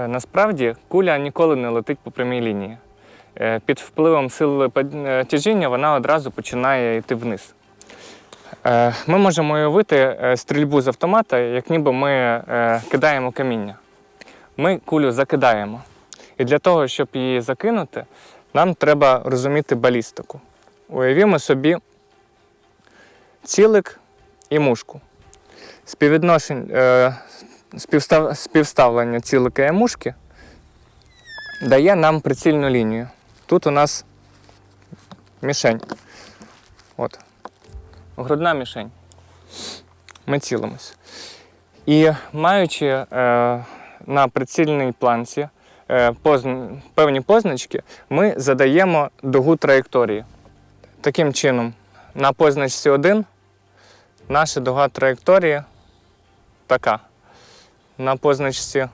Е, Насправді куля ніколи не летить по прямій лінії. Е, Під впливом сили е, тяжіння вона одразу починає йти вниз. Ми можемо уявити стрільбу з автомата, як ніби ми кидаємо каміння. Ми кулю закидаємо. І для того, щоб її закинути, нам треба розуміти балістику. Уявімо собі цілик і мушку. Співвідношень, е, співстав, співставлення цілика і мушки дає нам прицільну лінію. Тут у нас мішень. От. Грудна мішень. Ми цілимось. І маючи е, на прицільній планці е, позн- певні позначки, ми задаємо дугу траєкторії. Таким чином, на позначці 1 наша дуга траєкторії така. На позначці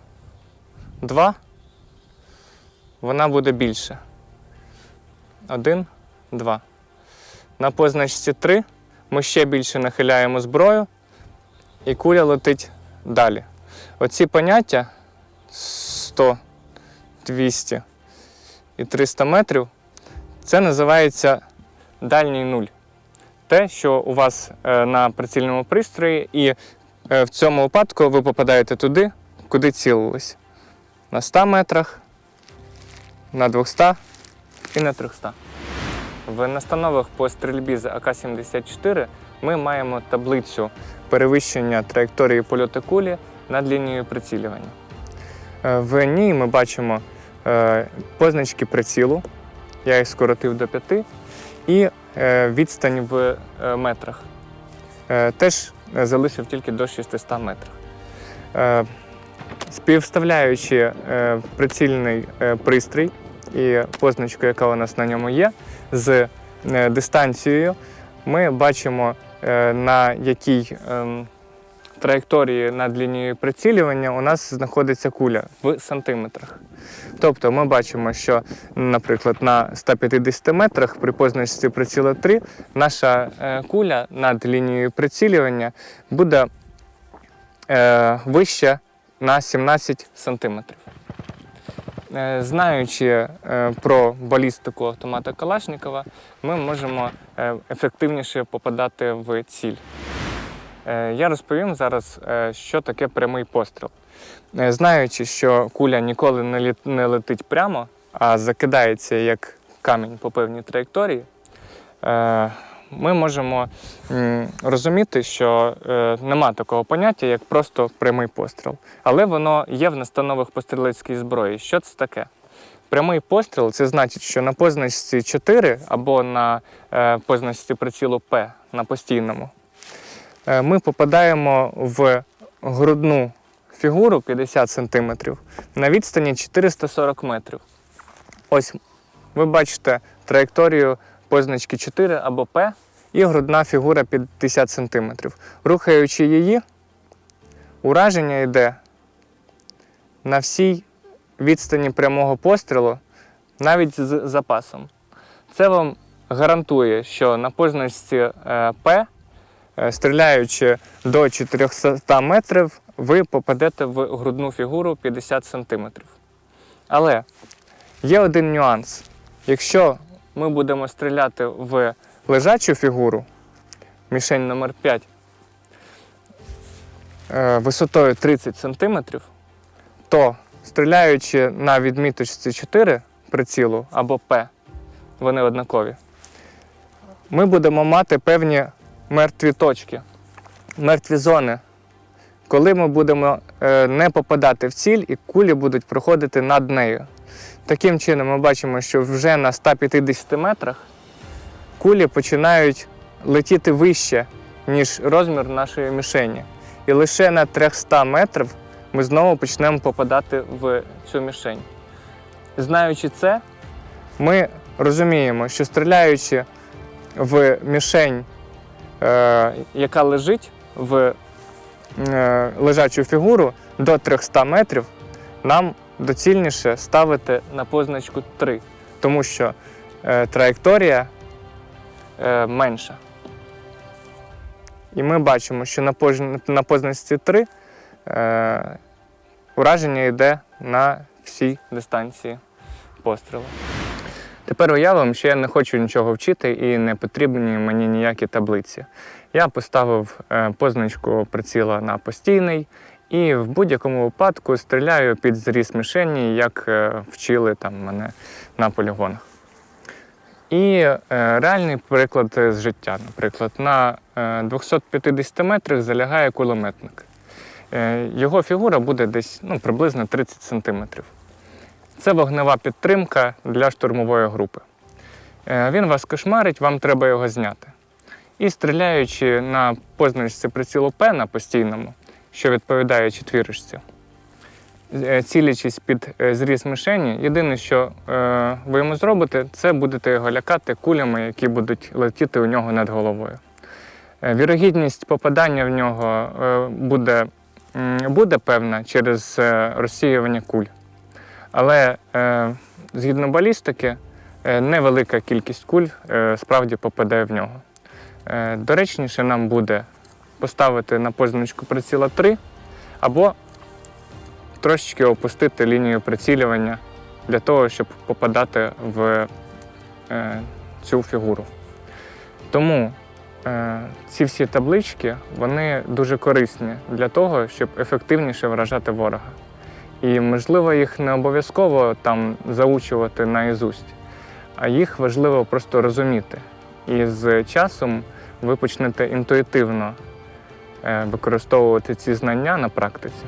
2 вона буде більше. 1, 2. На позначці 3 ми ще більше нахиляємо зброю, і куля летить далі. Оці поняття 100, 200 і 300 метрів це називається дальній нуль. Те, що у вас е, на прицільному пристрої, і в цьому випадку ви попадаєте туди, куди цілились. На 100 метрах, на 200 і на 300. В настановах по стрільбі з АК-74 ми маємо таблицю перевищення траєкторії польоту кулі над лінією прицілювання. Е, В ній ми бачимо е, позначки прицілу, я їх скоротив до 5, і е, відстань в е, метрах. Е, Теж е, залишив тільки до 600 метрів. Е, Співставляючи е, прицільний е, пристрій і позначку, яка у нас на ньому є, з е, дистанцією, ми бачимо, е, на якій ем, траєкторії над лінією прицілювання у нас знаходиться куля в сантиметрах. Тобто ми бачимо, що, наприклад, на 150 метрах при позначці приціла 3 наша е, куля над лінією прицілювання буде е, вища на 17 сантиметрів. Е, Знаючи про балістику автомата Калашникова, ми можемо ефективніше попадати в ціль. Е, Я розповім зараз, е, що таке прямий постріл. Е, Знаючи, що куля ніколи не летить прямо, а закидається як камінь по певній траєкторії, ми можемо розуміти, що нема такого поняття, як просто прямий постріл. Але воно є в настановах по зброї. Що це таке? Прямий постріл це значить, що на позначці 4 або на позначці прицілу П на постійному ми попадаємо в грудну фігуру 50 см на відстані 440 метрів. Ось ви бачите траєкторію позначки 4 або П і грудна фігура 50 см. Рухаючи її, ураження йде на всій відстані прямого пострілу, навіть з запасом. Це вам гарантує, що на позначці е, П, е, стріляючи до 400 метрів, ви попадете в грудну фігуру 50 см. Але є один нюанс. Якщо ми будемо стріляти в лежачу фігуру, мішень номер 5 е, висотою 30 см, то стріляючи на відміточці 4 прицілу або П, вони однакові, ми будемо мати певні мертві точки, мертві зони, коли ми будемо е, не попадати в ціль і кулі будуть проходити над нею. Таким чином, ми бачимо, що вже на 150 метрах кулі починають летіти вище, ніж розмір нашої мішені. І лише на 300 метрів ми знову почнемо попадати в цю мішень. Знаючи це, ми розуміємо, що стріляючи в мішень, яка лежить в е, лежачу фігуру до 300 метрів, нам доцільніше ставити на позначку 3, тому що е, траєкторія е, менша. І ми бачимо, що на, позначці 3 е, ураження йде на всій дистанції пострілу. Тепер уявимо, що я не хочу нічого вчити і не потрібні мені ніякі таблиці. Я поставив е, позначку приціла на постійний і в будь-якому випадку стріляю під зріз мішені, як е, вчили там мене на полігонах. І е, реальний приклад з життя. Наприклад, на е, 250 метрах залягає кулеметник. Його фігура буде десь ну, приблизно 30 сантиметрів. Це вогнева підтримка для штурмової групи. Е, Він вас кошмарить, вам треба його зняти. І стріляючи на позначці прицілу П на постійному, що відповідає четвірочці, е, цілячись під е, зріз мишені, єдине, що ви йому зробите, це будете його лякати кулями, які будуть летіти у нього над головою. Вірогідність попадання в нього буде, буде певна через розсіювання куль. Але е, згідно балістики, е, невелика кількість куль е, справді попаде в нього. Доречніше нам буде поставити на позначку приціла 3 або трошечки опустити лінію прицілювання для того, щоб попадати в цю фігуру. Тому ці всі таблички вони дуже корисні для того, щоб ефективніше вражати ворога. І, можливо, їх не обов'язково там заучувати наізусть, а їх важливо просто розуміти. І з часом ви почнете інтуїтивно е, використовувати ці знання на практиці.